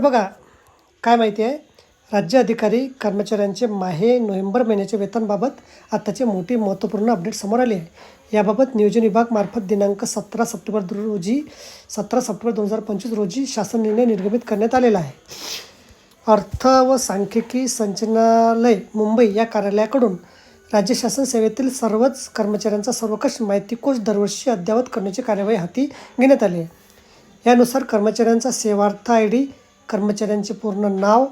तर बघा काय माहिती आहे? राज्य अधिकारी कर्मचाऱ्यांचे माहे नोव्हेंबर महिन्याच्या वेतनबाबत आत्ताचे मोठे महत्त्वपूर्ण अपडेट समोर आले आहे. याबाबत नियोजन विभागमार्फत दिनांक सतरा सप्टेंबर रोजी सतरा सप्टेंबर दोन हजार पंचवीस रोजी शासन निर्णय निर्गमित करण्यात आलेला आहे. अर्थ व सांख्यिकी संचालनालय मुंबई या कार्यालयाकडून राज्य शासन सेवेतील सर्वच कर्मचाऱ्यांचा सर्वकष माहिती कोश दरवर्षी अद्ययावत करण्याची कार्यवाही हाती घेण्यात आली यानुसार कर्मचाऱ्यांचा सेवार्थ आय डी कर्मचाऱ्यांचे पूर्ण नाव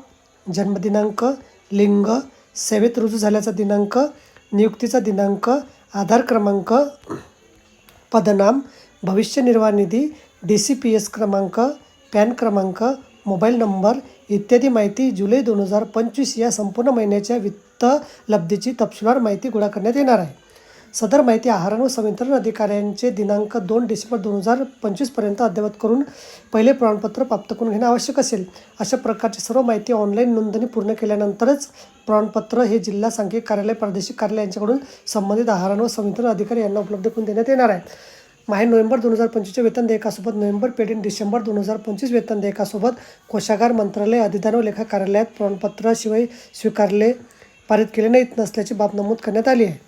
जन्मदिनांक लिंग सेवेत रुजू झाल्याचा दिनांक नियुक्तीचा दिनांक आधार क्रमांक पदनाम भविष्य निर्वाह निधी डी सी पी एस क्रमांक पॅन क्रमांक मोबाईल नंबर इत्यादी माहिती जुलै दोन हजार पंचवीस या संपूर्ण महिन्याच्या वित्त लब्धीची तपशीलवार माहिती गोळा करण्यात येणार आहे. सदर माहिती आहार व संवितरण अधिकाऱ्यांचे दिनांक दोन डिसेंबर दोन हजार पंचवीसपर्यंत अद्ययावत करून पहिले प्रमाणपत्र प्राप्त करून घेणे आवश्यक असेल. अशा प्रकारची सर्व माहिती ऑनलाईन नोंदणी पूर्ण केल्यानंतरच प्रमाणपत्र हे जिल्हा सांख्यिक कार्यालय प्रादेशिक कार्यालय यांच्याकडून संबंधित आहार व संवितरण अधिकारी यांना उपलब्ध करून देण्यात येणार आहे. माहे नोव्हेंबर दोन हजार पंचवीसच्या वेतन देयकासोबत नोव्हेंबर पेडीन डिसेंबर दोन हजार पंचवीस वेतन देयकासोबत कोशागार मंत्रालय अधिदान व लेखा कार्यालयात प्रमाणपत्राशिवाय स्वीकारले पारित केले नाहीत नसल्याची बाब नमूद करण्यात आली आहे.